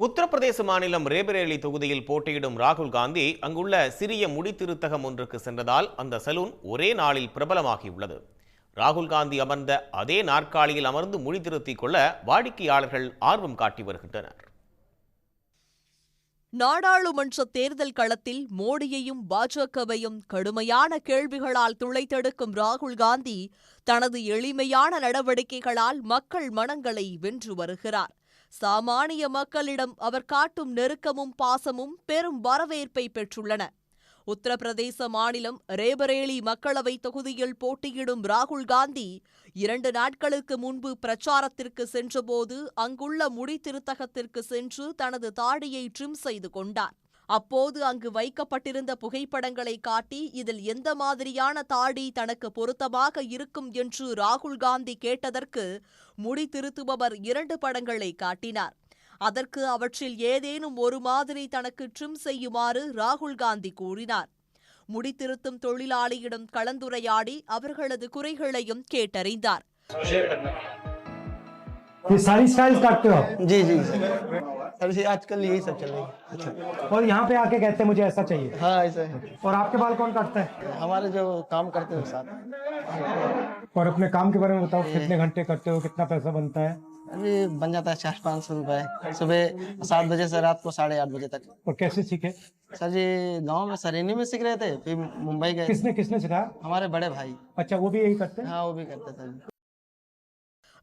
உத்தரப்பிரதேச மாநிலம் ரேபரேலி தொகுதியில் போட்டியிடும் ராகுல் காந்தி அங்குள்ள சிறிய முடித்திருத்தகம் ஒன்றுக்கு சென்றதால் அந்த சலூன் ஒரே நாளில் பிரபலமாகியுள்ளது. ராகுல் காந்தி அமர்ந்த அதே நாற்காலியில் அமர்ந்து முடித்திருத்திக் கொள்ள வாடிக்கையாளர்கள் ஆர்வம் காட்டி வருகின்றனர். நாடாளுமன்ற தேர்தல் களத்தில் மோடியையும் பாஜகவையும் கடுமையான கேள்விகளால் துளைத்தெடுக்கும் ராகுல் காந்தி தனது எளிமையான நடவடிக்கைகளால் மக்கள் மனங்களை வென்று வருகிறார். சாமானிய மக்களிடம் அவர் காட்டும் நெருக்கமும் பாசமும் பெரும் வரவேற்பை பெற்றுள்ளன. உத்தரப்பிரதேச மாநிலம் ரேபரேலி மக்களவை தொகுதியில் போட்டியிடும் ராகுல் காந்தி இரண்டு நாட்களுக்கு முன்பு பிரச்சாரத்திற்கு சென்றபோது அங்குள்ள முடித்திருத்தகத்திற்கு சென்று தனது தாடியை ட்ரிம் செய்து கொண்டார். அப்போது அங்கு வைக்கப்பட்டிருந்த புகைப்படங்களை காட்டி இதில் எந்த மாதிரியான தாடி தனக்கு பொருத்தமாக இருக்கும் என்று ராகுல் காந்தி கேட்டதற்கு முடி திருத்துபவர் இரண்டு படங்களை காட்டினார். அதற்கு அவற்றில் ஏதேனும் ஒரு மாதிரி தனக்கு ட்ரிம் செய்யுமாறு ராகுல் காந்தி கூறினார். முடித்திருத்தும் தொழிலாளியிடம் கலந்துரையாடி அவர்களது குறைகளையும் கேட்டறிந்தார். ये सारी स्टाइल काटते हो आप? जी जी। सर जी आजकल यही सब चल रही है। अच्छा। और यहाँ पे आके कहते हैं मुझे ऐसा चाहिए। हाँ ऐसा है। और आपके बाल कौन काटता है? हमारे जो काम करते हैं साथ। और अपने काम के बारे में बताओ कितने घंटे करते हो कितना पैसा बनता है? अभी बन जाता है चार पाँच सौ रुपए। सुबह सात बजे से रात को साढ़े आठ बजे तक। और कैसे सीखे? सर जी गाँव में सरेनी में सीख रहे थे फिर मुंबई गए। किसने किसने सिखाया? हमारे बड़े भाई। अच्छा वो भी यही करते हैं? हाँ वो भी करते थे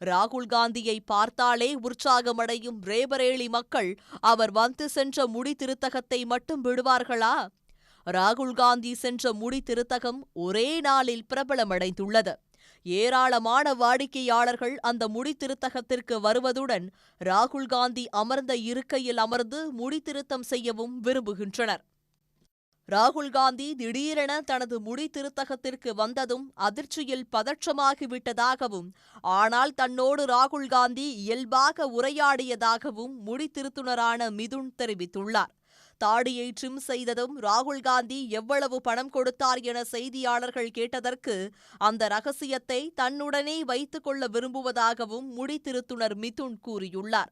ராகுல் காந்தியை பார்த்தாலே உற்சாகமடையும் ரேபரேலி மக்கள் அவர் வந்து சென்ற முடி திருத்தகத்தை மட்டும் விடுவார்களா? ராகுல் காந்தி சென்ற முடி திருத்தகம் ஒரே நாளில் பிரபலமடைந்துள்ளது. ஏராளமான வாடிக்கையாளர்கள் அந்த முடி திருத்தகத்திற்கு வருவதுடன் ராகுல் காந்தி அமர்ந்த இருக்கையில் அமர்ந்து முடி திருத்தம் செய்யவும் விரும்புகின்றனர். ராகுல் காந்தி திடீரென தனது முடி திருத்தகத்திற்கு வந்ததும் அதிர்ச்சியில் பதற்றமாகிவிட்டதாகவும் ஆனால் தன்னோடு ராகுல் காந்தி இயல்பாக உரையாடியதாகவும் முடி திருத்துனரான மிதுன் தெரிவித்துள்ளார். தாடியை ட்ரிம் செய்ததும் ராகுல் காந்தி எவ்வளவு பணம் கொடுத்தார் என செய்தியாளர்கள் கேட்டதற்கு அந்த ரகசியத்தை தன்னுடனே வைத்துக் கொள்ள விரும்புவதாகவும் முடி திருத்துனர் மிதுன் கூறியுள்ளார்.